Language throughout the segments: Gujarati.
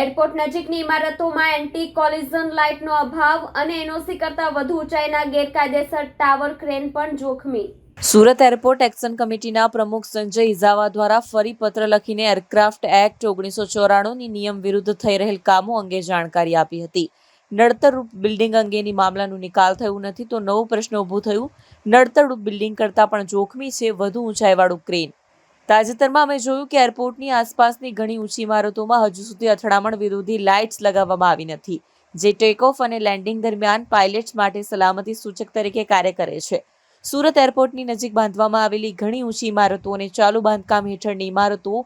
એરપોર્ટ નજીકની ઇમારતોમાં એન્ટી કોલિઝન લાઇટનો અભાવ અને એનઓસી કરતાં વધુ ઊંચાઈના ગેરકાયદેસર ટાવર ક્રેન પણ જોખમી. સુરત એરપોર્ટ એક્શન કમિટીના પ્રમુખ સંજય ઇઝાવા દ્વારા ફરી પત્ર લખીને એરક્રાફ્ટ એક્ટ ઓગણીસો ચોરાણુંની નિયમ વિરુદ્ધ થઈ રહેલ કામો અંગે જાણકારી આપી હતી. નડતરરૂપ બિલ્ડિંગ અંગેની મામલાનું નિકાલ થયું નથી તો નવો પ્રશ્ન ઊભું થયું. નડતરરૂપ બિલ્ડિંગ કરતાં પણ જોખમી છે વધુ ઊંચાઈવાળું ક્રેન. તાજેતરમાં અમે જોયું કે એરપોર્ટની આસપાસની ઘણી ઊંચી ઇમારતોમાં હજુ સુધી અથડામણ વિરોધી લાઇટ્સ લગાવવામાં આવી નથી, જે ટેક ઓફ અને લેન્ડિંગ દરમિયાન પાયલટ્સ માટે સલામતી સૂચક તરીકે કાર્ય કરે છે. સુરત એરપોર્ટની નજીક બાંધવામાં આવેલી ઘણી ઊંચી ઇમારતો અને ચાલુ બાંધકામ હેઠળની ઇમારતો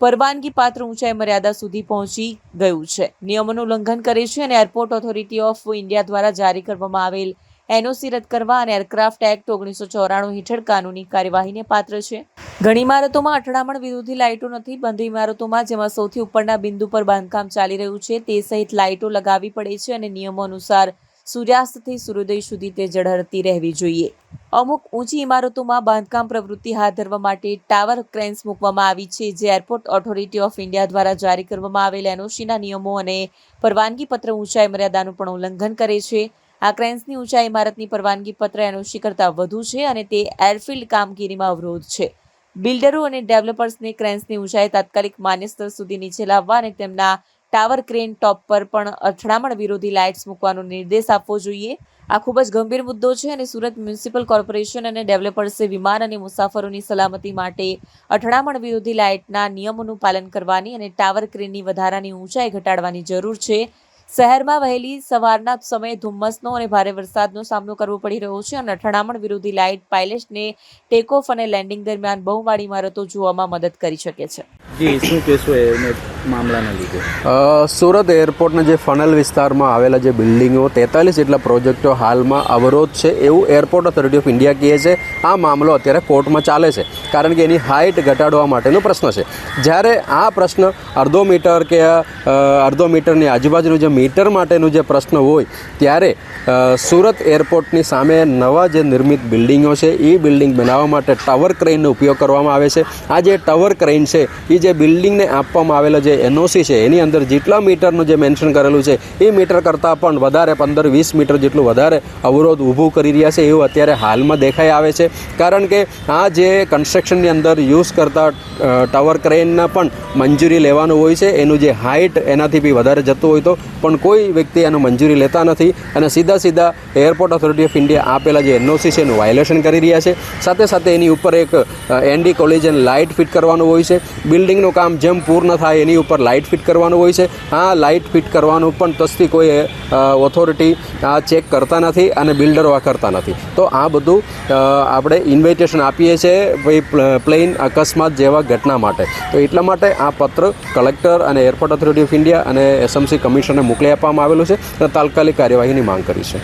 પરવાનગી પાત્ર ઊંચાઈ મર્યાદા સુધી પહોંચી ગયું છે. નિયમોનું ઉલ્લંઘન કરે છે અને એરપોર્ટ ઓથોરિટી ઓફ ઇન્ડિયા દ્વારા જારી કરવામાં આવેલ એનઓસી રદ કરવા અને એરક્રાફ્ટ એક્ટ ઓગણીસો ચોરાણું હેઠળ કાનૂની કાર્યવાહીને પાત્ર છે. ઘણી ઇમારતોમાં અથડામણ વિરોધી લાઇટો નથી, બંધ ઇમારતોમાં, જેમાં સૌથી ઉપરના બિંદુ પર બાંધકામ ચાલી રહ્યું છે, તે સહિત લાઇટો લગાવવી પડે છે અને નિયમો અનુસાર સૂર્યાસ્તથી સૂર્યોદય સુધી તે ઝળહળતી રહેવી જોઈએ. અમુક ઊંચી ઇમારતોમાં બાંધકામ પ્રવૃત્તિ હાથ ધરવા માટે ટાવર ક્રેન્સ મૂકવામાં આવી છે, જે એરપોર્ટ ઓથોરિટી ઓફ ઇન્ડિયા દ્વારા જારી કરવામાં આવેલ એનઓસીના નિયમો અને પરવાનગી પત્ર ઊંચાઈ મર્યાદાનું પણ ઉલ્લંઘન કરે છે. આ ક્રેન્સની ઊંચાઈ ઇમારતની પરવાનગી પત્ર એનઓસી કરતાં વધુ છે અને તે એરફિલ્ડ કામગીરીમાં અવરોધ છે. બિલ્ડરો અને ડેવલપર્સને ક્રેન્સની ઊંચાઈ તાત્કાલિક માન્ય સ્તર સુધી નીચે લાવવા અને તેમના ટાવર ક્રેન ટોપ પર પણ અથડામણ વિરોધી લાઇટ્સ મૂકવાનો નિર્દેશ આપવો જોઈએ. આ ખૂબ જ ગંભીર મુદ્દો છે અને સુરત મ્યુનિસિપલ કોર્પોરેશન અને ડેવલપર્સે વિમાન અને મુસાફરોની સલામતી માટે અથડામણ વિરોધી લાઇટના નિયમોનું પાલન કરવાની અને ટાવર ક્રેનની વધારાની ઊંચાઈ ઘટાડવાની જરૂર છે. શહેરમાં વહેલી સવારના સમયે ધુમ્મસનો અને ભારે વરસાદનો સામનો કરવો પડી રહ્યો છે અને અથડામણ વિરોધી લાઇટ પાયલટને ટેક ઓફ અને લેન્ડિંગ દરમિયાન બહુમાળી ઇમારતો જોવામાં મદદ કરી શકે છે. જી, શું કહેશો મામલાના લીધે? સુરત એરપોર્ટના જે ફનલ વિસ્તારમાં આવેલા જે બિલ્ડિંગો, તેતાલીસ જેટલા પ્રોજેક્ટો હાલમાં અવરોધ છે એવું એરપોર્ટ ઓથોરિટી ઓફ ઇન્ડિયા કહે છે. આ મામલો અત્યારે કોર્ટમાં ચાલે છે, કારણ કે એની હાઇટ ઘટાડવા માટેનો પ્રશ્ન છે. જ્યારે આ પ્રશ્ન અડધો મીટર કે અડધો મીટરની આજુબાજુનું જે મીટર માટેનું જે પ્રશ્ન હોય, ત્યારે સુરત એરપોર્ટની સામે નવા જે નિર્મિત બિલ્ડિંગો છે એ બિલ્ડિંગ બનાવવા માટે ટાવર ક્રેઇનનો ઉપયોગ કરવામાં આવે છે. આ જે ટાવર ક્રેઇન છે એ જે બિલ્ડિંગને આપવામાં આવેલો જે એનઓસી છે, એની અંદર જેટલા મીટરનું જે મેન્શન કરેલું છે, એ મીટર કરતાં પણ વધારે પંદર વીસ મીટર જેટલું વધારે અવરોધ ઊભું કરી રહ્યા છે, એવું અત્યારે હાલમાં દેખાઈ આવે છે. કારણ કે આ જે કન્સ્ટ્રક્શનની અંદર યુઝ કરતા ટાવર ક્રેનના પણ મંજૂરી લેવાનું હોય છે. એનું જે હાઇટ એનાથી બી વધારે જતું હોય તો પણ કોઈ વ્યક્તિ એનું મંજૂરી લેતા નથી અને સીધા સીધા એરપોર્ટ ઓથોરિટી ઓફ ઇન્ડિયા આપેલા જે એનઓસી છે, એનું વાયોલેશન કરી રહ્યા છે. સાથે સાથે એની ઉપર એક એન્ડી કોલેજન લાઇટ ફિટ કરવાનું હોય છે. બિલ્ડિંગનું કામ જેમ પૂર્ણ થાય એની ઉપર લાઇટ ફિટ કરવાનું હોય છે. આ લાઇટ ફિટ કરવાનું પણ તસ્તી કોઈ ઓથોરિટી આ ચેક કરતા નથી અને બિલ્ડરો આ કરતા નથી. તો આ બધું આપણે ઇન્વિટેશન આપીએ છીએ ભાઈ પ્લેન અકસ્માત જેવા ઘટના માટે. તો એટલા માટે આ પત્ર કલેક્ટર અને એરપોર્ટ ઓથોરિટી ઓફ ઇન્ડિયા અને એસએમસી કમિશનને મોકલી આપવામાં આવેલું છે અને તાત્કાલિક કાર્યવાહીની માંગ કરી છે.